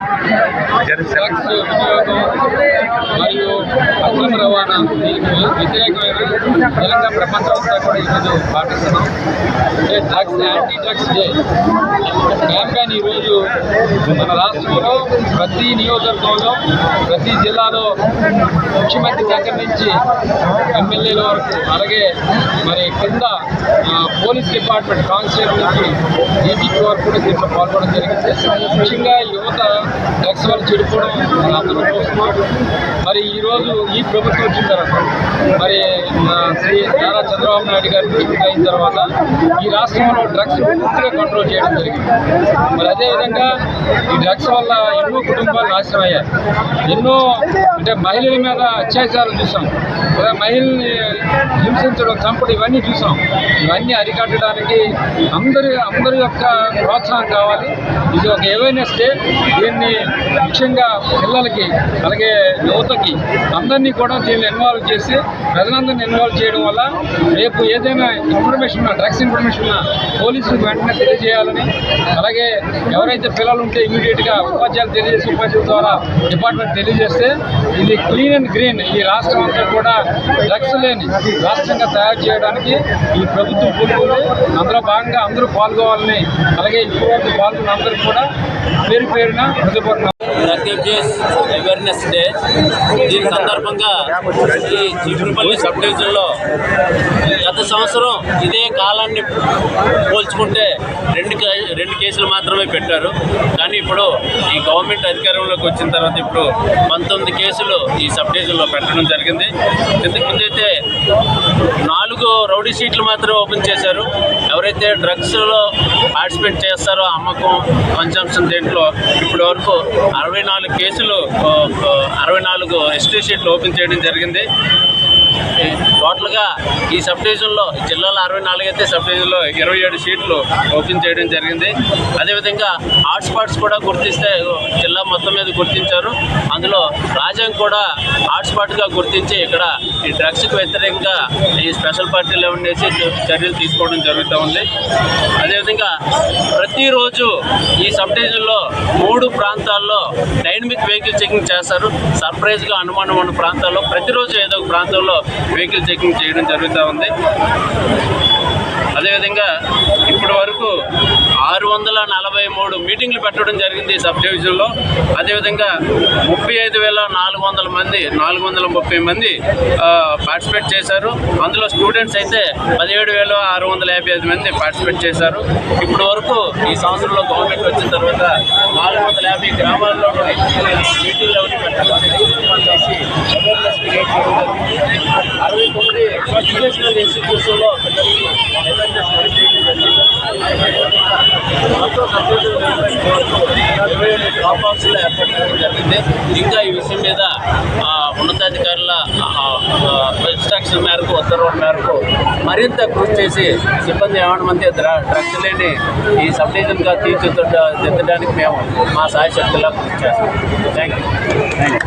Drugs వినియోగం మరియు అక్రమ రవాణా వ్యతిరేకమైన తెలంగాణ ప్రపంచం అంతా కూడా ఈరోజు పాటిస్తున్నాం. అంటే drugs anti drugs day. Campaign ఈరోజు మన రాష్ట్రంలో ప్రతి నియోజకవర్గంలో ప్రతి జిల్లాలో ముఖ్యమంత్రి దగ్గర నుంచి ఎమ్మెల్యేల వరకు అలాగే మరి కింద పోలీస్ డిపార్ట్మెంట్ కానిస్టేబుల్ నుంచి కూడా దీంట్లో పాల్గొనడం జరిగింది. ముఖ్యంగా యువత డ్రగ్స్ వల్ల చెడిపోవడం అందరూ అందరం చూస్తున్నాం. మరి ఈరోజు ఈ ప్రభుత్వం వచ్చిన తర్వాత మరి శ్రీ నారా చంద్రబాబు నాయుడు గారు అయిన తర్వాత ఈ రాష్ట్రంలో డ్రగ్స్ పూర్తిగా కంట్రోల్ చేయడం జరిగింది. మరి అదేవిధంగా ఈ డ్రగ్స్ వల్ల ఎన్నో కుటుంబాలు నాశనం అయ్యాయి. ఎన్నో అంటే మహిళల మీద అత్యాచారం చూసాం. లేదా మహిళల్ని హింసించడం చంపడం ఇవన్నీ చూసాం. ఇవన్నీ అరికట్టడానికి అందరి అందరి యొక్క ప్రోత్సాహం కావాలి. ఇది ఒక అవేర్నెస్ డే దీన్ని ముఖ్యంగా పిల్లలకి అలాగే యువతకి అందరినీ కూడా దీన్ని ఇన్వాల్వ్ చేసి ప్రజలందరినీ ఇన్వాల్వ్ చేయడం వల్ల రేపు ఏదైనా ఇన్ఫర్మేషన్ ఉన్నా డ్రగ్స్ ఇన్ఫర్మేషన్ ఉన్నా పోలీసులకు వెంటనే తెలియజేయాలని అలాగే ఎవరైతే పిల్లలు ఉంటే ఇమీడియట్గా ఉపాధ్యాయులు తెలియజేసి ఉపాధ్యాయుల ద్వారా డిపార్ట్మెంట్ తెలియజేస్తే ఇది క్లీన్ అండ్ గ్రీన్ ఈ రాష్ట్రం అంతా కూడా డ్రగ్స్ లేని రాష్ట్రంగా తయారు చేయడానికి ఈ ప్రభుత్వం పూనుకుంది అందులో భాగంగా అందరూ పాల్గొవాలని అలాగే ఇప్పుడు పాల్గొన్న అందరికీ కూడా పేరు పేరున హృదయపూర్వక డ్రగ్ అవేర్నెస్ డే దీని సందర్భంగా ఈ చిగురుపల్లి సబ్ డివిజన్లో గత సంవత్సరం ఇదే కాలాన్ని పోల్చుకుంటే రెండు రెండు కేసులు మాత్రమే పెట్టారు. కానీ ఇప్పుడు ఈ గవర్నమెంట్ అధికారంలోకి వచ్చిన తర్వాత ఇప్పుడు పంతొమ్మిది కేసులు ఈ సబ్ డివిజన్లో పెట్టడం జరిగింది. ఇంతకుముందు అయితే నాలుగు రౌడీ షీట్లు మాత్రమే ఓపెన్ చేశారు. ఎవరైతే డ్రగ్స్లో పార్టిసిపేట్ చేస్తారో అమ్మకం కన్సంప్షన్ దేంట్లో ఇప్పటి వరకు అరవై నాలుగు కేసులు అరవై నాలుగు ఎస్టీ షీట్లు ఓపెన్ చేయడం జరిగింది. టోటల్గా ఈ సబ్ డివిజన్లో జిల్లాలో అరవై నాలుగు అయితే సబ్ డివిజన్లో ఇరవై ఏడు సీట్లు ఓపెన్ చేయడం జరిగింది. అదేవిధంగా హాట్స్పాట్స్ కూడా గుర్తిస్తే జిల్లా మొత్తం మీద గుర్తించారు. అందులో రాజ్యాంగం కూడా హాట్స్పాట్గా గుర్తించి ఇక్కడ ఈ డ్రగ్స్కి వ్యతిరేకంగా ఈ స్పెషల్ పార్టీలు వేసి చర్యలు తీసుకోవడం జరుగుతూ ఉంది. అదేవిధంగా ప్రతిరోజు ఈ సబ్ డివిజన్లో మూడు ప్రాంతాల్లో డైనమిక్ వెహికల్ చెకింగ్ చేస్తారు. సర్ప్రైజ్గా అనుమానం ఉన్న ప్రాంతాల్లో ప్రతిరోజు ఏదో ఒక ప్రాంతంలో వెహికల్ చెకింగ్ చేయడం జరుగుతూ ఉంది. అదేవిధంగా ఇప్పటి వరకు ఆరు వందల నలభై మూడు మీటింగ్లు పెట్టడం జరిగింది ఈ సబ్ డివిజన్లో అదేవిధంగా ముప్పై ఐదు వేల నాలుగు వందల మంది నాలుగు వందల ముప్పై మంది పార్టిసిపేట్ చేశారు. అందులో స్టూడెంట్స్ అయితే పదిహేడు వేల ఆరు వందల యాభై ఐదు మంది పార్టిసిపేట్ చేశారు. ఇప్పటి వరకు ఈ సంవత్సరంలో గవర్నమెంట్ వచ్చిన తర్వాత నాలుగు వందల యాభై గ్రామాల్లో మీటింగ్లు అవన్నీ పెట్టడం అరవై తొమ్మిది ఎడ్యుకేషనల్ ఇన్స్టిట్యూషన్లో ఏర్పాటు చేయడం జరిగింది ఇంకా ఈ విషయం మీద ఆ, ఉన్నతాధికారుల ఇన్స్ట్రక్షన్ మేరకు ఉత్తర్వుల మేరకు మరింత కృషి చేసి సిబ్బంది ఏమన్నా మంది డ్రగ్స్ లేని ఈ సబ్ డివిజన్గా తీర్చిదిద్దడానికి మేము మా సాయశక్తిలా కృషి చేస్తాం. Thank you